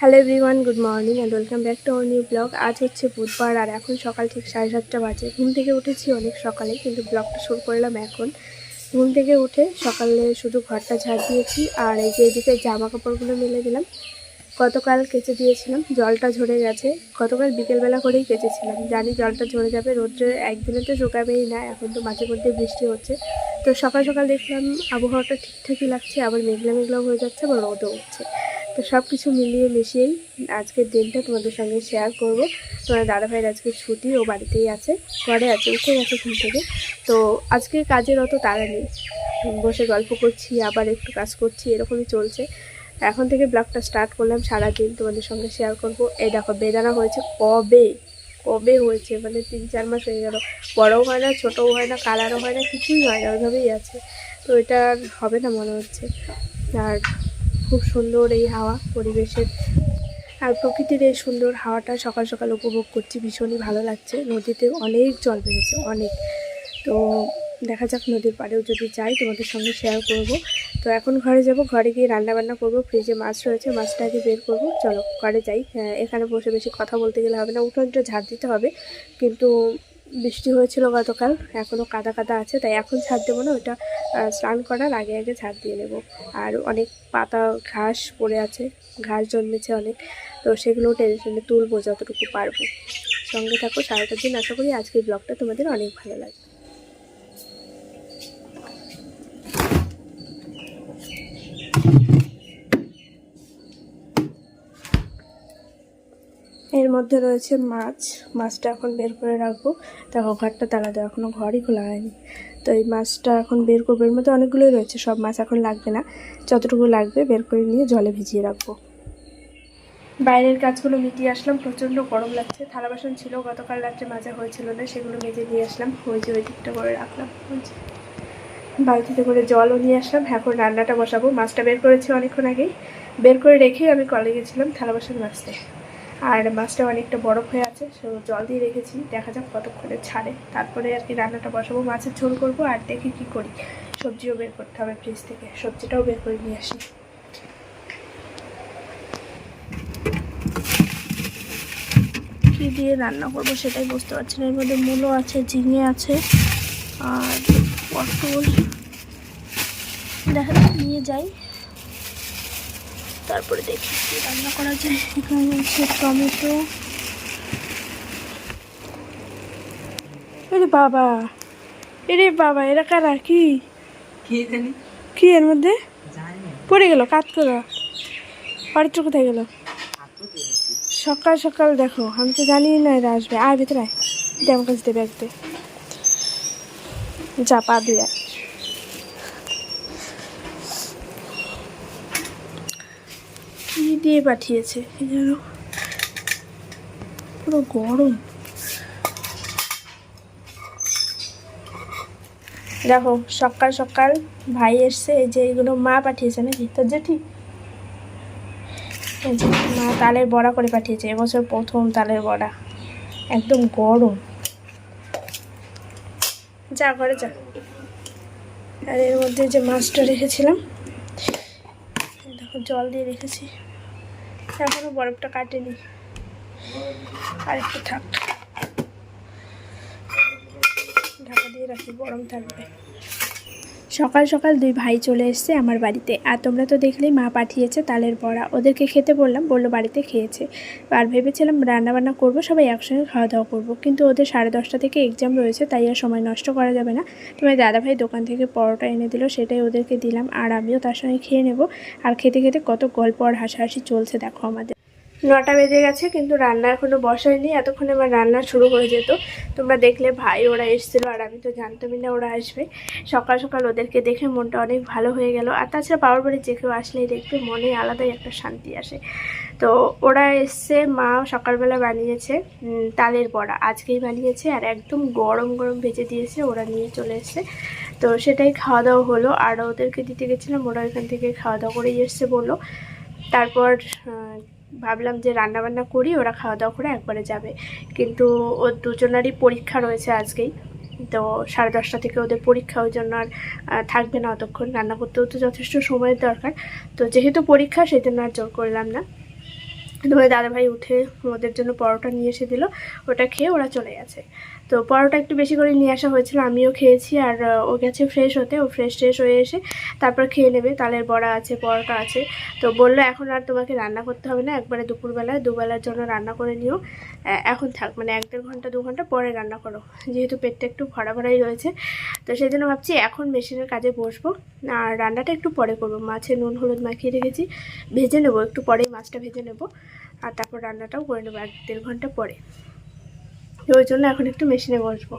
Hello everyone good morning and welcome back to our new blog আজ হচ্ছে বুধবার আর এখন সকাল ঠিক সাড়ে সাতটা বাজে। ঘুম থেকে উঠেছি অনেক সকালে, কিন্তু ব্লগটা শুরু করলাম এখন। ঘুম থেকে উঠে সকালে শুধু ঘরটা ঝাড় দিয়েছি আর এই যে এদিকে জামা কাপড়গুলো মেলে দিলাম। গতকাল কেচে দিয়েছিলাম, জলটা ঝরে গেছে। গতকাল বিকেলবেলা করেই কেচেছিলাম। জানি জলটা ঝরে যাবে, রোদ্রে একদিনে তো শুকাবেই না, এখন তো মাঝে মধ্যে বৃষ্টি হচ্ছে। তো সকাল সকাল দেখলাম আবহাওয়াটা ঠিকঠাকই লাগছে, আবার মেঘলা মেঘলাও হয়ে যাচ্ছে, আবার রোদও উঠছে। তো সব কিছু মিলিয়ে মিশিয়েই আজকের দিনটা তোমাদের সঙ্গে শেয়ার করব। তোমার দাদাভাইয়ের আজকে ছুটি, ও বাড়িতেই আছে, ঘরে আছে, উঠে গেছে ঘুম থেকে। তো আজকে কাজের অত তাড়া নেই। বসে গল্প করছি, আবার একটু কাজ করছি, এরকমই চলছে। এখন থেকে ব্লগটা স্টার্ট করলাম, সারাদিন তোমাদের সঙ্গে শেয়ার করব। এই দেখো, বেদানা হয়েছে কবে? কবে হয়েছে? মানে তিন, চার মাস হয়ে গেল। বড়ও হয় না, ছোটোও হয় না, কালারও হয় না, কিছুই হয় না, ওইভাবেই আছে। তো এটা হবে না মনে হচ্ছে। আর খুব সুন্দর এই হাওয়া পরিবেশের আর প্রকৃতির এই সুন্দর হাওয়াটা সকাল সকাল উপভোগ করছি, ভীষণই ভালো লাগছে। নদীতে অনেক জল বেড়েছে, অনেক। তো দেখা যাক নদীর পাড়েও যদি যাই, তোমাদের সঙ্গে শেয়ার করব। তো এখন ঘরে যাব, ঘরে গিয়ে রান্না বান্না করব ফ্রিজে মাছ রয়েছে, মাছটা আগে বের করব। চলো, ঘরে যাই। এখানে বসে বেশি কথা বলতে গেলে হবে না, উঠোনটা ঝাড় দিতে হবে। কিন্তু বৃষ্টি হয়েছিল গতকাল এখনও কাদা কাদা আছে, তাই এখন ছাদ দেবো না, ওটা স্নান করার আগে আগে ছাদ দিয়ে নেব। আর অনেক পাতা, ঘাস পড়ে আছে, ঘাস জন্মেছে অনেক, তো সেগুলো টেনে টেনে তুলবো যতটুকু পারব। সঙ্গে থাকো, সারাটা দিন আশা করি আজকের ব্লগটা তোমাদের অনেক ভালো লাগবে। এর মধ্যে রয়েছে মাছ। মাছটা এখন বের করে রাখব। দেখো, ঘরটা তালা দেওয়া এখনও ঘরই খোলা হয়নি। তো এই মাছটা এখন বের করব। এর মধ্যে অনেকগুলোই রয়েছে, সব মাছ এখন লাগবে না। যতটুকু লাগবে বের করে নিয়ে জলে ভিজিয়ে রাখব। বাইরের কাজগুলো মিটিয়ে আসলাম, প্রচণ্ড গরম লাগছে। থালা বাসন ছিল, গতকাল রাত্রে মাজা হয়েছিল না, সেগুলো মেজে দিয়ে আসলাম। ওই যে ওই দিকটা করে রাখলাম। বালতিতে করে জলও নিয়ে আসলাম। এখন রান্নাটা বসাবো। মাছটা বের করেছি অনেকক্ষণ আগেই। বের করে রেখেই আমি কলে গেছিলাম থালা বাসন মাজতে। আর মাছটা অনেকটা বরফ হয়ে আছে সো জল দিয়ে রেখেছি। দেখা যাক কতক্ষণে ছাড়ে। তারপরে আর কি রান্নাটা বসাবো, মাছের ঝোল করব আর দেখি কি করি। সবজিও বের করতে হবে ফ্রিজ থেকে। সবজিটাও বের করে নিয়ে আসি। কী দিয়ে রান্না করব সেটাই বুঝতে পারছি না। এর মধ্যে মূলো আছে, ঝিঙে আছে, আর পটল। দেখা যাক, নিয়ে যাই। তারপরে দেখি। কি রান্না করা যায়। এখানে আছে টমেটো। এরে বাবা! এরে বাবা এরা কারা? কি? কি এর মধ্যে? পড়ে গেল কাত করে। বাড়িটা কোথায় গেল? সকাল সকাল দেখো আমি তো জানি না এরা আসবে। আয় ভিতরে আয়। দে আমার কাছে দেবে একদে যা পা দিয়ে আয়। কি দিয়ে পাঠিয়েছে যেন পুরো গরম। দেখো, সকাল সকাল ভাই এসছে, এই যে এগুলো মা পাঠিয়েছে নাকি? তোর জেঠি? মা তালের বড়া করে পাঠিয়েছে, এবছর প্রথম তালের বড়া। একদম গরম। যা, ঘরে যা। আর এর মধ্যে যে মাছটা রেখেছিলাম, দেখো জল দিয়ে রেখেছি। এখনও বরফটা কাটেনি। আর একটু থাক। ঢাকা দিয়ে রাখি গরম থাকবে। সকাল সকাল দুই ভাই চলে এসছে আমার বাড়িতে। আর তোমরা তো দেখলেই মা পাঠিয়েছে তালের বড়া। ওদেরকে খেতে বললাম, বলল বাড়িতে খেয়েছে। আর ভেবেছিলাম রান্নাবান্না করব, সবাই একসঙ্গে খাওয়া দাওয়া করব। কিন্তু ওদের সাড়ে দশটা থেকে এক্সাম রয়েছে, তাই আর সময় নষ্ট করা যাবে না। তোমার দাদাভাই দোকান থেকে পরোটা এনে দিল, সেটাই ওদেরকে দিলাম। আর আমিও তার সঙ্গে খেয়ে নেব। আর খেতে খেতে কত গল্প আর হাসাহাসি চলছে, দেখো আমাদের। নটা বেজে গেছে, কিন্তু রান্না এখনও বসায়নি এতক্ষণে আমার রান্না শুরু হয়ে যেত। তোমরা দেখলে ভাই ওরা এসেছিল আর আমি তো জানতামই না ওরা আসবে। সকাল সকাল ওদেরকে দেখে মনটা অনেক ভালো হয়ে গেল। আর তাছাড়া বাবার বাড়ি যে কেউ আসলেই দেখবে, মনে আলাদাই একটা শান্তি আসে। তো ওরা এসছে, মা সকালবেলা বানিয়েছে তালের বড়া। আজকেই বানিয়েছে আর একদম গরম গরম ভেজে দিয়েছে, ওরা নিয়ে চলে এসছে। তো সেটাই খাওয়া দাওয়া হলো। আর ওদেরকে দিতে গেছিলাম, ওরা এখান থেকে খাওয়া দাওয়া করেই এসছে বলল। তারপর ভাবলাম যে রান্নাবান্না করি, ওরা খাওয়া দাওয়া করে একবারে যাবে। কিন্তু ওর দুজনারই পরীক্ষা রয়েছে আজকেই। তো সাড়ে দশটা থেকে ওদের পরীক্ষা, ওই জন্য আর থাকবে না অতক্ষণ। রান্না করতেও তো যথেষ্ট সময়ের দরকার। তো যেহেতু পরীক্ষা, সেই জন্য আর জোর করলাম না। তোমার দাদাভাই উঠে ওদের জন্য পরোটা নিয়ে এসে দিল। ওটা খেয়ে ওরা চলে গেছে। তো পরোটা একটু বেশি করে নিয়ে আসা হয়েছিল, আমিও খেয়েছি আর ও গেছে ফ্রেশ হতে, ও ফ্রেশ ট্রেশ হয়ে এসে তারপর খেয়ে নেবে, তালের বড়া আছে, পরোটা আছে। তো বলল এখন আর তোমাকে রান্না করতে হবে না, একবারে দুপুরবেলায়, দুবেলার জন্য রান্না করে নিও। এখন থাক মানে এক দেড় ঘণ্টা, দু ঘণ্টা পরে রান্না করো, যেহেতু পেটটা একটু ভরা ভরাই রয়েছে। তো সেই জন্য ভাবছি এখন মেশিনের কাজে বসবো, আর রান্নাটা একটু পরে করব, মাছে নুন, হলুদ মাখিয়ে রেখেছি, ভেজে নেব, একটু পরেই মাছটা ভেজে নেব, আর তারপর রান্নাটাও করে নেব এক দেড় ঘণ্টা পরে। ওই জন্য এখন একটু মেশিনে বসবো।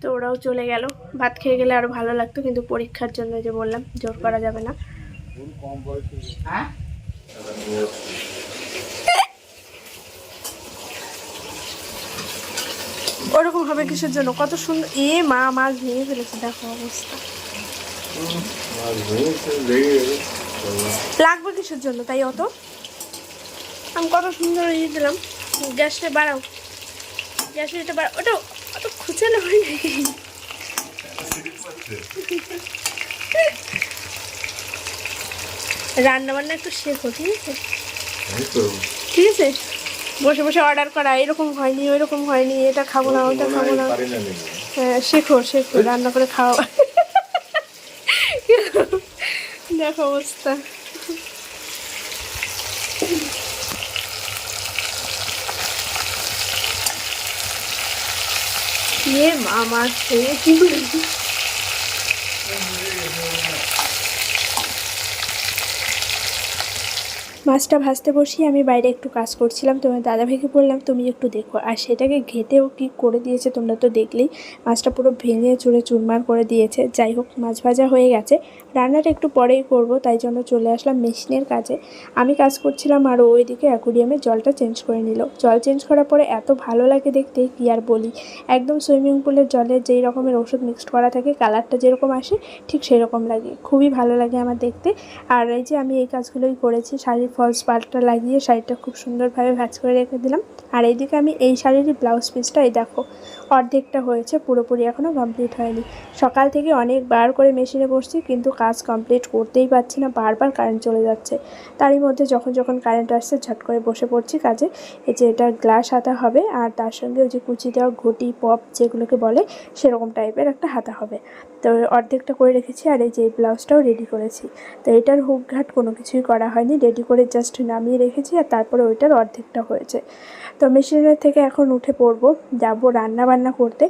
তো ওরাও চলে গেল। ভাত খেয়ে গেলে আরও ভালো লাগতো কিন্তু পরীক্ষার জন্য যে বললাম জোর করা যাবে না। হ্যাঁ? ওরকম হবে কিসের জন্য? কত সুন্দর এ মা মাছ ভেঙে ফেলেছে দেখো অবস্থা। লাগবে কিসের জন্য তাই অত? আমি কত সুন্দর ইয়ে দিলাম। গ্যাসটা বাড়াও। গ্যাসটা এটা বাড়াও ওটা অত খুচালে হয় নাকি রান্না বান্না একটু শেখো ঠিক আছে? ঠিক আছে? বসে বসে অর্ডার করা এরকম হয়নি ওইরকম হয়নি এটা খাব না ওটা খাব না। হ্যাঁ শেখো শেখো রান্না করে খাওয়া দেখো অবস্থা। ইয়ে মা মাছ খেয়ে কি বলবি? মাছটা ভাজতে বসিয়ে আমি বাইরে একটু কাজ করছিলাম তোমার দাদাভাইকে বললাম, তুমি একটু দেখো। আর সেটাকে ঘেটেও কি করে দিয়েছে তোমরা তো দেখলেই, মাছটা পুরো ভেঙে চুড়ে চুরমার করে দিয়েছে। যাই হোক, মাছ ভাজা হয়ে গেছে। রান্নাটা একটু পরেই করব, তাই জন্য চলে আসলাম মেশিনের কাজে। আমি কাজ করছিলাম আর ওইদিকে অ্যাকুরিয়ামে জলটা চেঞ্জ করে নিল। জল চেঞ্জ করার পরে এত ভালো লাগে দেখতে, কি আর বলি। একদম সুইমিং পুলের জলে যেই রকমের ওষুধ মিক্সড করা থাকে, কালারটা যেরকম আসে, ঠিক সেরকম লাগে। খুবই ভালো লাগে আমার দেখতে। আর এই যে আমি এই কাজগুলোই করেছি, শাড়ির ফলস পাল্টটা লাগিয়ে শাড়িটা খুব সুন্দরভাবে ভাঁজ করে রেখে দিলাম। আর এইদিকে আমি এই শাড়িরই ব্লাউজ পিসটা, এই দেখো, অর্ধেকটা হয়েছে, পুরোপুরি এখনও কমপ্লিট হয়নি। সকাল থেকে অনেকবার করে মেশিনে বসছি, কিন্তু কাজ কমপ্লিট করতেই পারছি না, বারবার কারেন্ট চলে যাচ্ছে। তারই মধ্যে যখন যখন কারেন্ট আসছে, ঝট করে বসে পড়ছি কাজে। এই যে এটা গ্লাস হাতা হবে, আর তার সঙ্গে ওই যে কুচি দেওয়া ঘটি, পপ যেগুলোকে বলে, সেরকম টাইপের একটা হাতা হবে। তো অর্ধেকটা করে রেখেছি, আর এই যে ব্লাউজটাও রেডি করেছি। তো এটার হুক ঘাট কোনো কিছুই করা হয়নি রেডি করে জাস্ট নামিয়ে রেখেছি আর তারপরে ওইটার অর্ধেকটা হয়েছে। তো মেশিনের থেকে এখন উঠে পড়ব, যাব রান্না বান্না করতে।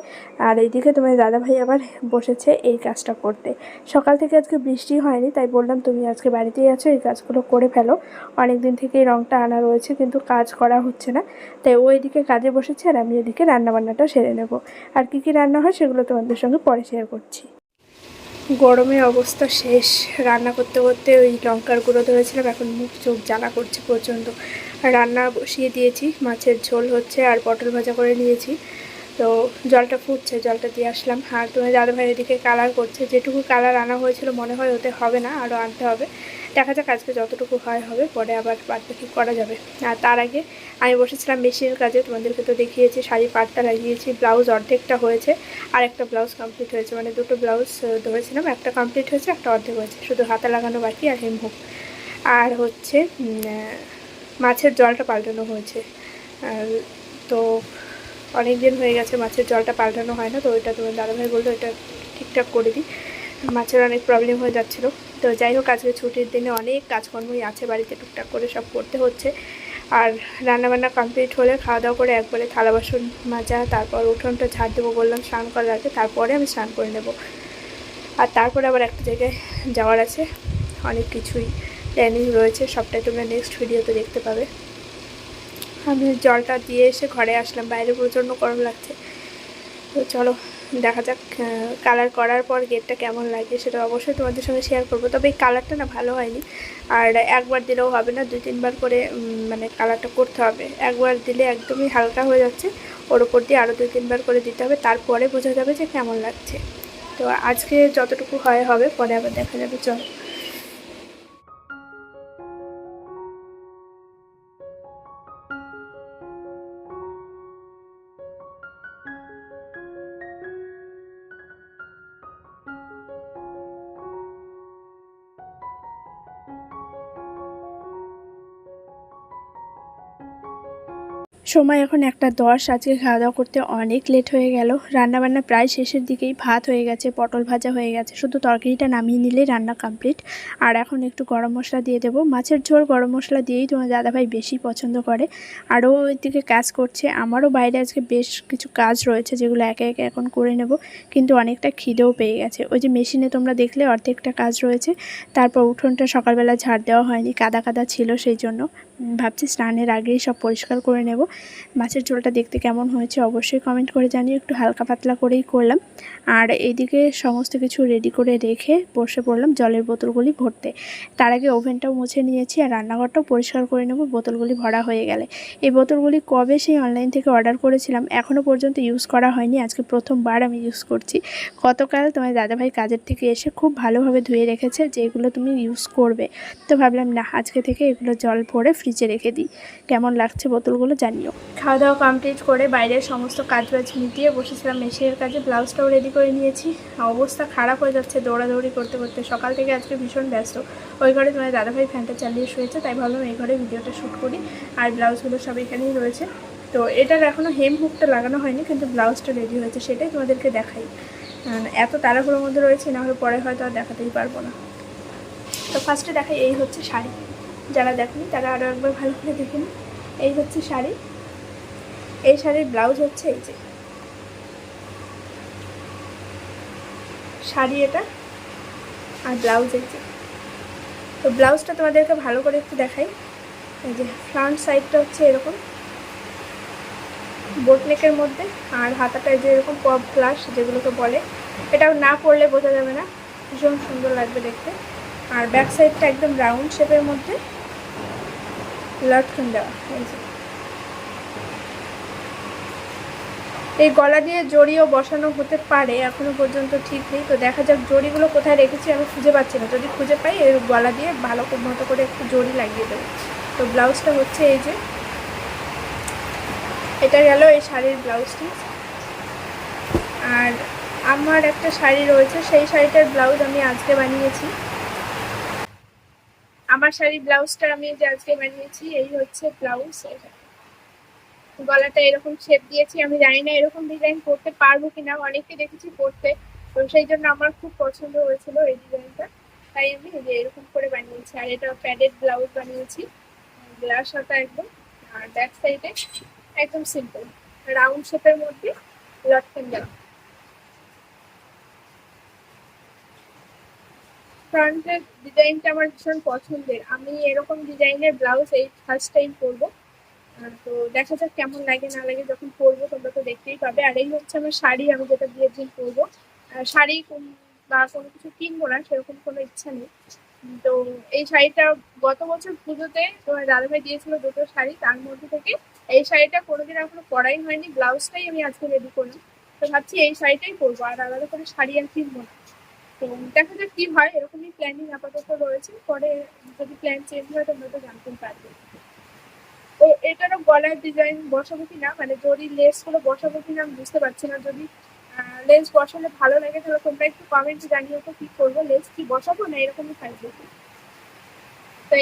আর এইদিকে তোমার দাদাভাই আবার বসেছে এই কাজটা করতে। সকাল থেকে আজকে বৃষ্টি হয়নি, তাই বললাম তুমি আজকে বাড়িতেই আছো, এই কাজগুলো করে ফেলো। অনেক দিন থেকে এই রঙটা আনা রয়েছে, কিন্তু কাজ করা হচ্ছে না। তাই ও এদিকে কাজে বসেছে আর আমি এদিকে রান্নাবান্নাটা সেরে নেব। আর কী কী রান্না হয় সেগুলো তোমাদের সঙ্গে পরে শেয়ার করছি। গরমে অবস্থা শেষ। রান্না করতে করতে ওই লঙ্কার গুঁড়ো ধরেছিলাম, এখন মুখ চোখ জ্বালা করছে প্রচণ্ড। রান্না বসিয়ে দিয়েছি, মাছের ঝোল হচ্ছে আর পটল ভাজা করে নিয়েছি। তো জলটা ফুটছে, জলটা দিয়ে আসলাম। আর তোমার দাদাভাই এদিকে কালার করছে, যেটুকু কালার আনা হয়েছিল মনে হয় ওতে হবে না আরও আনতে হবে। দেখা যাক আজকে যতটুকু হয় হবে, পরে আবার বাকি করা যাবে। আর তার আগে আমি বসেছিলাম মেশিনের কাজে, তোমাদেরকে তো দেখিয়েছি, শাড়ি পাটটা লাগিয়েছি, ব্লাউজ অর্ধেকটা হয়েছে, আর একটা ব্লাউজ কমপ্লিট হয়েছে। মানে দুটো ব্লাউজ ধরেছিলাম, একটা কমপ্লিট হয়েছে, একটা অর্ধেক হয়েছে। শুধু হাতা লাগানো বাকি আর হেম হোক আর হচ্ছে মাছের জলটা পাল্টানো হয়েছে। তো অনেক দিন হয়ে গেছে, মাছের জলটা পাল্টানো হয় না, তো ওইটা তোমার দাদাভাই বলল, এটা ঠিকঠাক করে দিই। মাছের অনেক প্রবলেম হয়ে যাচ্ছিল। তো যাই হোক, আজকে ছুটির দিনে অনেক কাজকর্মই আছে, বাড়িতে টুকটাক করে সব করতে হচ্ছে। আর রান্নাবান্না কমপ্লিট হলে খাওয়া দাওয়া করে একবারে থালা বাসন মাজা, তারপর উঠোনটা ঝাড় দেবো, বললাম স্নান করার আগে, তারপরে আমি স্নান করে নেব। আর তারপরে আবার একটা জায়গায় যাওয়ার আছে, অনেক কিছুই প্ল্যানিং রয়েছে, সবটাই তোমরা নেক্সট ভিডিওতে দেখতে পাবে। আমি জলটা দিয়ে এসে ঘরে আসলাম, বাইরে প্রচণ্ড গরম লাগছে। তো চলো দেখা যাক কালার করার পর গেটটা কেমন লাগে সেটা অবশ্যই তোমাদের সঙ্গে শেয়ার করব। তবে এই কালারটা না ভালো হয়নি। আর একবার দিলেও হবে না, দুই, তিনবার করে মানে কালারটা করতে হবে। একবার দিলে একদমই হালকা হয়ে যাচ্ছে। ওর ওপর দিয়ে আরও দুই, তিনবার করে দিতে হবে। তারপরে বোঝা যাবে যে কেমন লাগছে। তো আজকে যতটুকু হয় হবে, পরে আবার দেখা যাবে। চলো। সময় এখন একটা দশ, আজকে খাওয়া দাওয়া করতে অনেক লেট হয়ে গেল। রান্নাবান্না প্রায় শেষের দিকেই ভাত হয়ে গেছে, পটল ভাজা হয়ে গেছে। শুধু তরকারিটা নামিয়ে নিলেই রান্না কমপ্লিট আর এখন একটু গরম মশলা দিয়ে দেবো। মাছের ঝোল গরম মশলা দিয়েই তোমার দাদাভাই বেশি পছন্দ করে। আরও ওইদিকে কাজ করছে। আমারও বাইরে আজকে বেশ কিছু কাজ রয়েছে যেগুলো একে একে এখন করে নেব। কিন্তু অনেকটা খিদেও পেয়ে গেছে। ওই যে মেশিনে তোমরা দেখলে অর্ধেকটা কাজ রয়েছে। তারপর উঠোনটা সকালবেলা ঝাড় দেওয়া হয়নি, কাদা কাদা ছিল সেই জন্য। ভাবছি স্নানের আগেই সব পরিষ্কার করে নেব। মাছের ঝোলটা দেখতে কেমন হয়েছে অবশ্যই কমেন্ট করে জানিয়ে একটু হালকা পাতলা করেই করলাম। আর এইদিকে সমস্ত কিছু রেডি করে রেখে বসে পড়লাম জলের বোতলগুলি ভরতে। তার আগে ওভেনটাও মুছে নিয়েছি আর রান্নাঘরটাও পরিষ্কার করে নেব। বোতলগুলি ভরা হয়ে গেলে। এই বোতলগুলি কবে সেই অনলাইন থেকে অর্ডার করেছিলাম এখনও পর্যন্ত ইউজ করা হয়নি। আজকে প্রথমবার আমি ইউজ করছি। গতকাল তোমার দাদাভাই কাজের থেকে এসে খুব ভালোভাবে ধুয়ে রেখেছে যে এগুলো তুমি ইউজ করবে। তো ভাবলাম না, আজকে থেকে এগুলো জল ভরে ফ্রিজে রেখে দিই। কেমন লাগছে বোতলগুলো জানিও। খাওয়া দাওয়া কমপ্লিট করে বাইরের সমস্ত কাজ বাজ মিটিয়ে বসেছিলাম। মেশিনের কাজে ব্লাউজটাও রেডি করে নিয়েছি। অবস্থা খারাপ হয়ে যাচ্ছে দৌড়াদৌড়ি করতে করতে। সকাল থেকে আজকে ভীষণ ব্যস্ত। ওই ঘরে তোমার দাদাভাই ফ্যানটা চালিয়ে শুয়েছে, তাই ভাবলাম এই ঘরে ভিডিওটা শ্যুট করি। আর ব্লাউজগুলো সব এখানেই রয়েছে। তো এটার এখনও হেম হুকটা লাগানো হয়নি, কিন্তু ব্লাউজটা রেডি হয়েছে সেটাই তোমাদেরকে দেখাই। এত তাড়াহুড়োর মধ্যে রয়েছে, না হলে পরে হয়তো আর দেখাতেই পারব না। তো ফার্স্টে দেখাই, এই হচ্ছে শাড়ি। যারা দেখেনি, তারা আরও একবার ভালো করে দেখে নিন। এই হচ্ছে শাড়ি। এই শাড়ির ব্লাউজ হচ্ছে এই যে। শাড়ি এটা আর ব্লাউজ এই যে। তো ব্লাউজটা তোমাদেরকে ভালো করে একটু দেখাই। এই যে ফ্রন্ট সাইডটা হচ্ছে এরকম। বোট নেকের মধ্যে আর হাতাটা যে এরকম পপ ফ্লাশ যেগুলোকে বলে। এটাও না পরলে বোঝা যাবে না। ভীষণ সুন্দর লাগবে দেখতে। আর ব্যাক সাইডটা একদম রাউন্ড শেপের মধ্যে লটকন দেওয়া, এই গলা দিয়ে জড়িও বসানো হতে পারে, এখনও পর্যন্ত ঠিক নেই। তো দেখা যাক জড়িগুলো কোথায় রেখেছি, আমি খুঁজে পাচ্ছি না। যদি খুঁজে পাই, এর গলা দিয়ে ভালো মতো করে একটু জড়ি লাগিয়ে দেবো। তো ব্লাউজটা হচ্ছে এই যে, এটা গেল এই শাড়ির ব্লাউজটি। আর আমার একটা শাড়ি রয়েছে, সেই শাড়িটার ব্লাউজ আমি আজকে বানিয়েছি। আমার শাড়ির ব্লাউজটা আমি যে আজকে বানিয়েছি, এই হচ্ছে ব্লাউজ। গলাটা এরকম শেপ দিয়েছি, আমি জানি না এরকম ডিজাইন করতে পারব কিনা অনেকে দেখেছি করতে। তো সেই জন্য আমার খুব পছন্দ হয়েছিল এই ডিজাইনটা তাই আমি যে এরকম করে বানিয়েছি, আর এটা প্যাডেড ব্লাউজ বানিয়েছি গ্লাস হাতা একদম, আর ব্যাক সাইডে একদম সিম্পল রাউন্ড শেপের মধ্যে লটকেন দেওয়া। ফ্রন্টের ডিজাইনটা আমার ভীষণ পছন্দের। আমি এরকম ডিজাইনের ব্লাউজ এই ফার্স্ট টাইম আহ, তো দেখা যাক কেমন লাগে না লাগে যখন পরবো তোমরা তো দেখতেই পাবে। আর এই হচ্ছে আমার শাড়ি আমি যেটা বিয়ের দিন পরবো শাড়ি বা কোনো কিছু কিনবো না সেরকম কোনো ইচ্ছা নেই। তো এই শাড়িটা গত বছর পুজোতে তোমার দাদাভাই দিয়েছিল দুটো শাড়ি তার মধ্যে থেকে এই শাড়িটা কোনোদিন এখনও পরাই হয়নি। ব্লাউজটাই আমি আজকে রেডি করলাম। তো ভাবছি এই শাড়িটাই পরবো। আর আলাদা করে শাড়ি আর কিনবো না। তো দেখা যাক কি হয়, এরকমই প্ল্যানিং আপাতত রয়েছে। পরে যদি প্ল্যান চেঞ্জ হয়, তোমরা তো জানতেই পারবে। তো এটারও গলার ডিজাইন বসাবো কিনা? মানে যদি লেসগুলো বসাবো কিনা, আমি বুঝতে পারছি না। যদি লেস বসালে ভালো লাগে, তাহলে তোমরা একটু কমেন্টে জানিও তো কি করব। লেস কি বসাবো না এরকমই থাকবে তো?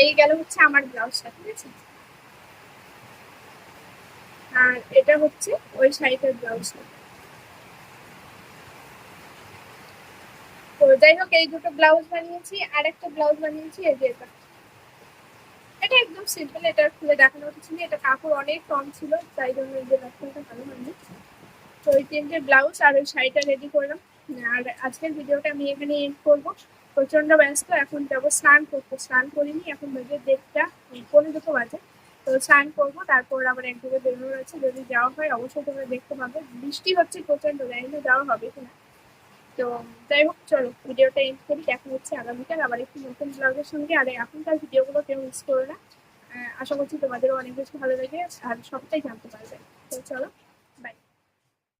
এই গেল হচ্ছে আমার ব্লাউজটা ঠিক আছে? আর এটা হচ্ছে ওই শাড়িটার ব্লাউজটা তো যাই হোক এই দুটো ব্লাউজ বানিয়েছি আর একটা ব্লাউজ বানিয়েছি, এই যে এটা। এটা একদম সিম্পল এটা খুলে দেখানো কিছু নেই, এটা কাপড় অনেক কম ছিল, তাই জন্য এই যে লক্ষণটা ভালো হয়নি। তো ওই তিনটে ব্লাউজ আর ওই শাড়িটা রেডি করলাম। আর আজকের ভিডিওটা আমি এখানে এন্ড করব। প্রচণ্ড ব্যস্ত, এখন যাব স্নান করতে। স্নান করিনি, এখন বাজে দেড়টা পনেরো দুটো বাজে। তো স্নান করব, তারপর আবার এক জায়গায় বেরোনোর আছে। যদি যাওয়া হয়, অবশ্যই তোমরা দেখতে পাবে। বৃষ্টি হচ্ছে প্রচণ্ড জানি না যাওয়া হবে কিনা। তো যাই হোক, চলো ভিডিওটা এন্ড করি। দেখা হচ্ছে আগামীকাল আবার একটি নতুন ব্লগের সঙ্গে। আর এখনকার ভিডিওগুলো কেউ মিস করো না। আশা করছি তোমাদেরও অনেক বেশি ভালো লাগে আর সবটাই জানতে পারবে। তো চলো।